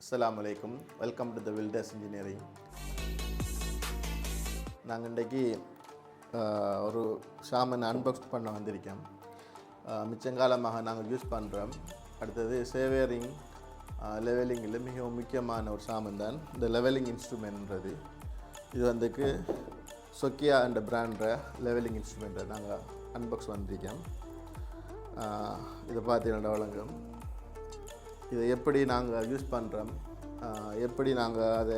அஸ்லாம் அலைக்கும் welcome to the builders engineering நாங்கள் இன்றைக்கி ஒரு ஷாமன் அன்பாக்ஸ் பண்ண வந்திருக்கோம். மிச்சங்காலமாக நாங்கள் யூஸ் பண்ணுறோம் அடுத்தது சேவேரிங் லெவலிங்கில் மிகவும் முக்கியமான ஒரு சாமன் தான். இந்த லெவலிங் இன்ஸ்ட்ருமெண்ட்ன்றது இது வந்துக்கு சொக்கியா என்ற பிராண்ட லெவலிங் இன்ஸ்ட்ருமெண்ட்டை நாங்கள் அன்பாக்ஸ் வந்திருக்கோம். ஆஹ், இதை பார்த்தீங்கன்னா வழங்கும். இதை எப்படி நாங்கள் யூஸ் பண்ணுறோம் எப்படி நாங்கள் அதை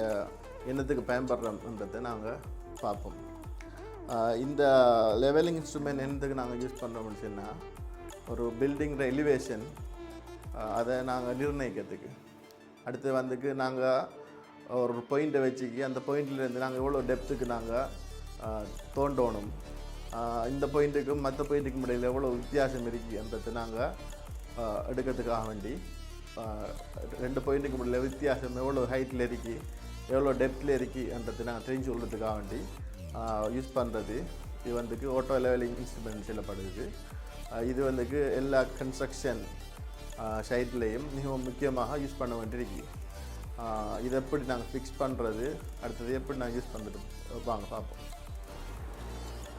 என்னத்துக்கு பயன்படுறோம்ன்றதை நாங்கள் பார்ப்போம். இந்த லெவலிங் இன்ஸ்ட்ருமெண்ட் என்னத்துக்கு நாங்கள் யூஸ் பண்ணுறோம்னு சொன்னால் ஒரு பில்டிங்கிற எலிவேஷன் அதை நாங்கள் நிர்ணயிக்கிறதுக்கு. அடுத்து வந்துக்கு நாங்கள் ஒரு பாயிண்ட்டை வச்சுக்கி அந்த பாயிண்ட்லேருந்து நாங்கள் எவ்வளோ டெப்த்துக்கு நாங்கள் தோண்டணும் இந்த பாயிண்ட்டுக்கும் மற்ற பாயிண்ட்டுக்கும் இடையில் எவ்வளோ வித்தியாசம் இருக்குன்றதை நாங்கள் எடுக்கிறதுக்காக வேண்டி ரெண்டு பாயிண்ட்டுக்கு முடியல வித்தியாசம் எவ்வளோ ஹைட்டில் இருக்கி எவ்வளோ டெப்த்தில் இருக்கி நாங்கள் தெரிஞ்சு கொள்றதுக்காக வேண்டி யூஸ் பண்ணுறது இது வந்துக்கு ஆட்டோ லெவலிங் இன்ஸ்ட்ருமெண்ட் சொல்லப்படுது இது வந்துக்கு எல்லா கன்ஸ்ட்ரக்ஷன் சைட்லேயும் மிகவும் முக்கியமாக யூஸ் பண்ண வேண்டியிருக்கு இது எப்படி நாங்கள் ஃபிக்ஸ் பண்ணுறது அடுத்தது எப்படி நாங்கள் யூஸ் பண்ணிட்டு வாங்க பார்ப்போம்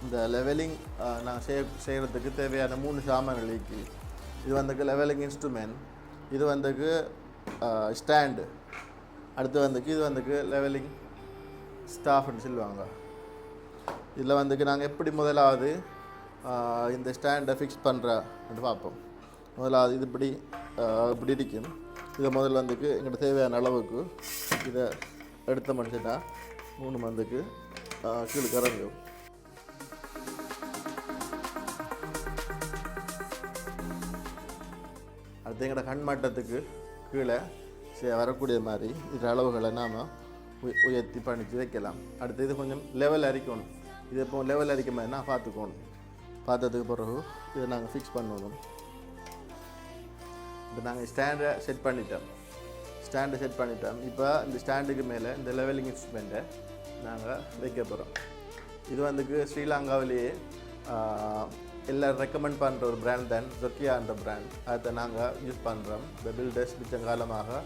இந்த லெவலிங் நாங்கள் செய்ய செய்கிறதுக்கு தேவையான மூணு சாமான்கள் இருக்குது இது வந்துக்கு லெவலிங் இன்ஸ்ட்ருமெண்ட் இது வந்துக்கு ஸ்டாண்டு அடுத்து வந்துக்கு இது வந்துக்கு லெவலிங் ஸ்டாஃப்னு சொல்லுவாங்க. இதில் வந்துக்கு நாங்கள் எப்படி முதலாவது இந்த ஸ்டாண்டை ஃபிக்ஸ் பண்ணுறன்ட்டு பார்ப்போம். முதலாவது இது இப்படி இப்படி இருக்கும். இதை முதல்ல வந்துக்கு எங்கள்கிட்ட தேவையான அளவுக்கு இதை எடுத்த மனுஷனா மூணு மந்துக்கு கீழே கறங்கும் அடுத்து எங்களோட கண்மட்டத்துக்கு கீழே சே- வரக்கூடிய மாதிரி இது அளவுகளை நாம் உயர்த்தி பணித்து வைக்கலாம். அடுத்து இது கொஞ்சம் லெவல் அரிக்கணும். இது இப்போ லெவல் அரிக்க மாதிரினா பார்த்துக்கணும். பார்த்ததுக்கு பிறகு இதை நாங்கள் ஃபிக்ஸ் பண்ணணும். இப்போ நாங்கள் ஸ்டாண்டை செட் பண்ணிட்டோம். ஸ்டாண்டை செட் பண்ணிட்டோம். இப்போ இந்த ஸ்டாண்டுக்கு மேலே இந்த லெவலிங் இன்ஸ்ட்ருமெண்ட்டை நாங்கள் வைக்க போகிறோம் இது வந்துக்கு ஸ்ரீலங்காவிலேயே எல்லோரும் ரெக்கமெண்ட் பண்ணுற ஒரு பிராண்ட் தான் ஜொக்கியான்ற பிராண்ட் அதை நாங்கள் யூஸ் பண்ணுறோம் இந்த பில்டர்ஸ் மிச்சங்காலமாக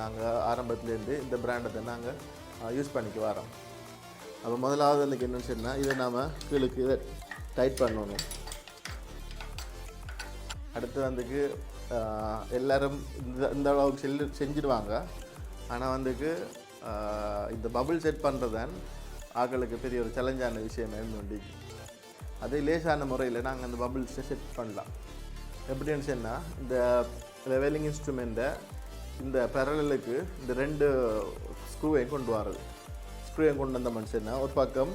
நாங்கள் ஆரம்பத்துலேருந்து இந்த பிராண்டை தான் நாங்கள் யூஸ் பண்ணிக்க வரோம். அப்போ முதலாவது எனக்கு என்னன்னு சொன்னால் இதை நாம் கீழுக்கு இதை டைட் பண்ணணும். அடுத்து வந்துக்கு எல்லோரும் இந்த இந்த அளவுக்கு செல்லு செஞ்சிடுவாங்க. ஆனால் வந்துக்கு இந்த பபுள் செட் பண்ணுறது தான் ஆக்களுக்கு பெரிய ஒரு சேலஞ்சான விஷயம் வேண்டி அதே லேசான முறையில் நாங்கள் அந்த பபிள்ஸை செட் பண்ணலாம். எப்படின்னு சொன்னால் இந்த லெவலிங் இன்ஸ்ட்ருமெண்ட்டை இந்த பெரலுக்கு இந்த ரெண்டு ஸ்க்ரூவையும் கொண்டு வரது ஸ்க்ரூவையும் கொண்டு வந்த மனுஷன்னா ஒரு பக்கம்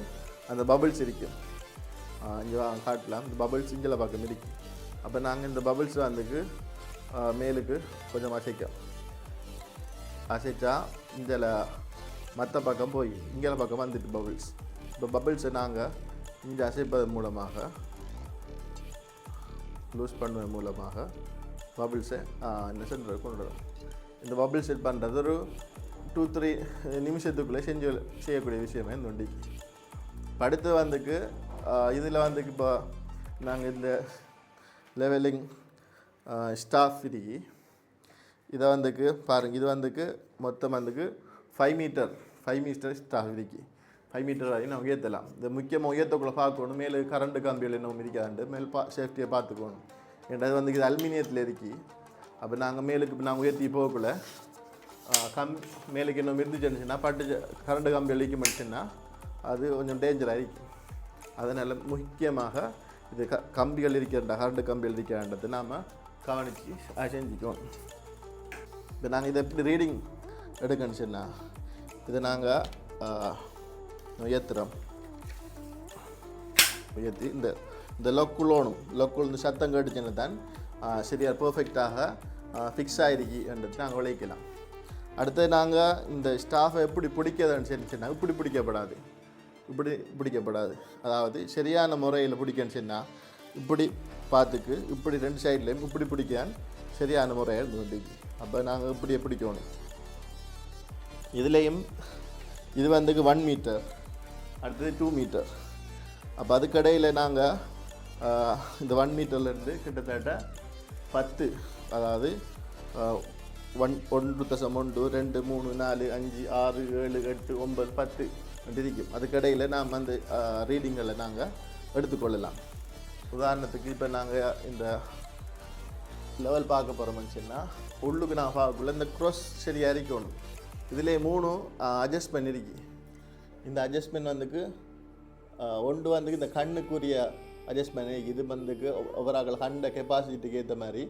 அந்த பபுள்ஸ் இருக்கும். இங்கே காட்டலாம். இந்த பபுள்ஸ் இங்கே பக்கம் இருக்கும். அப்போ நாங்கள் இந்த பபுள்ஸ் வந்துக்கு மேலுக்கு கொஞ்சம் அசைக்கும். அசைச்சா இந்த மற்ற பக்கம் போய் இங்கே பக்கம் வந்துட்டு பபுள்ஸ் இப்போ பபுள்ஸை நாங்கள் இங்கே அசைப்பதன் மூலமாக லூஸ் பண்ணுவதன் மூலமாக பபிள்ஸை இந்த கொண்டு வரும் இந்த பபிள் செட் பண்ணுறது ஒரு டூ த்ரீ நிமிஷத்துக்குள்ளே செஞ்சு செய்யக்கூடிய விஷயமே நொண்டி வண்டிக்கு அடுத்து வந்துக்கு இதில் வந்துக்கு இப்போ நாங்கள் இந்த லெவலிங் ஸ்டாஃப் ஃப்ரீ இதை வந்துக்கு பாருங்க இது வந்துக்கு மொத்தம் வந்துக்கு five metre five metre staff ஃப்ரீக்கு ஃபைவ் மீட்டர் வரையும் நம்ம உயர்த்தலாம் இந்த முக்கியமாக உயர்த்தக்குள்ளே பார்க்கணும் மேலே கரண்ட்டு கம்பிகள் என்ன இருக்காண்டு மேல் பா சேஃப்டியை பார்த்துக்கணும் ஏன்டா வந்து இது அலுமினியத்தில் இருக்கி அப்போ நாங்கள் மேலுக்கு இப்போ நாங்கள் உயர்த்தி போகக்குள்ள கம் மேலுக்கு இன்னும் இருந்துச்சுன்னா பட்டு கரண்ட்டு கம்பி அழிக்க மாட்டுச்சுன்னா அது கொஞ்சம் டேஞ்சராக இருக்கும் அதனால் முக்கியமாக இது க கம்பிகள் இருக்கிற கரண்ட் கம்பிகள் இருக்கிறன்றது நாம் கவனித்து செஞ்சுக்குவோம் இப்போ நாங்கள் இதை எப்படி ரீடிங் எடுக்கணுச்சுன்னா இதை நாங்கள் உயர்த்துறோம் உயர்த்தி இந்த இந்த லொக்குலோனும் லொக்குள் இந்த சத்தம் கேட்டுச்சுன்னு தான் சரியாக பர்ஃபெக்டாக ஃபிக்ஸ் ஆகிருக்கு என்றது நாங்கள் உழைக்கலாம் அடுத்து நாங்கள் இந்த ஸ்டாஃபை எப்படி பிடிக்கிறதுன்னு சொல்லி சொன்னால் இப்படி பிடிக்கப்படாது. இப்படி பிடிக்கப்படாது. அதாவது சரியான முறையில் பிடிக்கன்னு சொன்னால் இப்படி பார்த்துக்கு இப்படி ரெண்டு சைட்லேயும் இப்படி பிடிக்கான் சரியான முறையில் வேண்டிக்கு அப்போ நாங்கள் இப்படியே பிடிக்கணும். இதுலேயும் இது வந்துக்கு ஒன் மீட்டர் அடுத்தது டூ மீட்டர் அப்போ அதுக்கடையில் நாங்கள் இந்த ஒன் மீட்டர்லேருந்து கிட்டத்தட்ட பத்து அதாவது ஒன் ஒன்று தசம் ஒன்று ரெண்டு மூணு நாலு அஞ்சு ஆறு ஏழு எட்டு ஒன்பது பத்து அப்படி இருக்கும் நாம் அந்த ரீடிங்களை நாங்கள் எடுத்துக்கொள்ளலாம். உதாரணத்துக்கு இப்போ நாங்கள் இந்த லெவல் பார்க்க போகிறோம்னு சொன்னால் உள்ளுக்கு நான் பார்க்கக்குள்ள இந்த க்ரோஸ் சரியாக இருக்கணும். இதிலே மூணும் அட்ஜஸ்ட் பண்ணிருக்கு. இந்த அட்ஜஸ்ட்மெண்ட் வந்துக்கு ஒன்று வந்துக்கு இந்த கண்ணுக்குரிய அட்ஜஸ்ட்மெண்ட் இது வந்துக்கு ஒவ்வொரு கண்ட கெப்பாசிட்டிக்கு ஏற்ற மாதிரி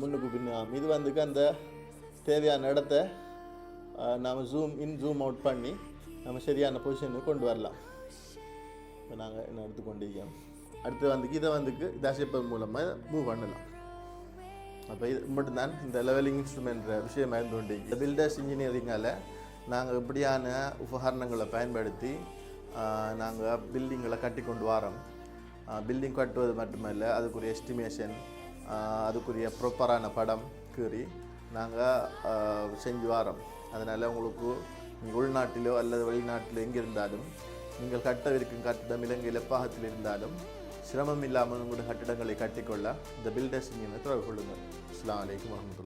முன்னுக்கு பின்னாம் இது வந்துக்கு அந்த தேவையான இடத்த நாம் ஜூம் இன் ஜூம் அவுட் பண்ணி நம்ம சரியான பொசிஷனுக்கு கொண்டு வரலாம். இப்போ நாங்கள் என்ன எடுத்துக்கொண்டிருக்கோம்? அடுத்து வந்துக்கு இதை வந்துக்கு தசைப்பது மூலமாக மூவ் பண்ணலாம். அப்போ இது மட்டும்தான் இந்த லெவலிங் இன்ஸ்ட்ருமெண்ட் விஷயம் இருந்து கொண்டு இந்த பில்டர்ஸ் இன்ஜினியரிங்கால் நாங்கள் இப்படியான உபகரணங்களை பயன்படுத்தி நாங்கள் பில்டிங்களை கட்டி கொண்டு வரோம் பில்டிங் கட்டுவது மட்டுமல்ல அதுக்குரிய எஸ்டிமேஷன் அதுக்குரிய ப்ராப்பரான படம் கீறி நாங்கள் செஞ்சு வரோம். அதனால் உங்களுக்கு உள்நாட்டிலோ அல்லது வெளிநாட்டிலோ எங்கே இருந்தாலும் நீங்கள் கட்டவிருக்கும் கட்டிடம் இலங்கையில் எப்பாகத்தில் இருந்தாலும் சிரமம் இல்லாமல் உங்களுடைய கட்டிடங்களை கட்டிக்கொள்ள இந்த பில்டர்ஸ் நீங்கள் தொடர்பு கொள்ளுங்கள். அஸ்லாம் வலைக்கம் வரமத்துல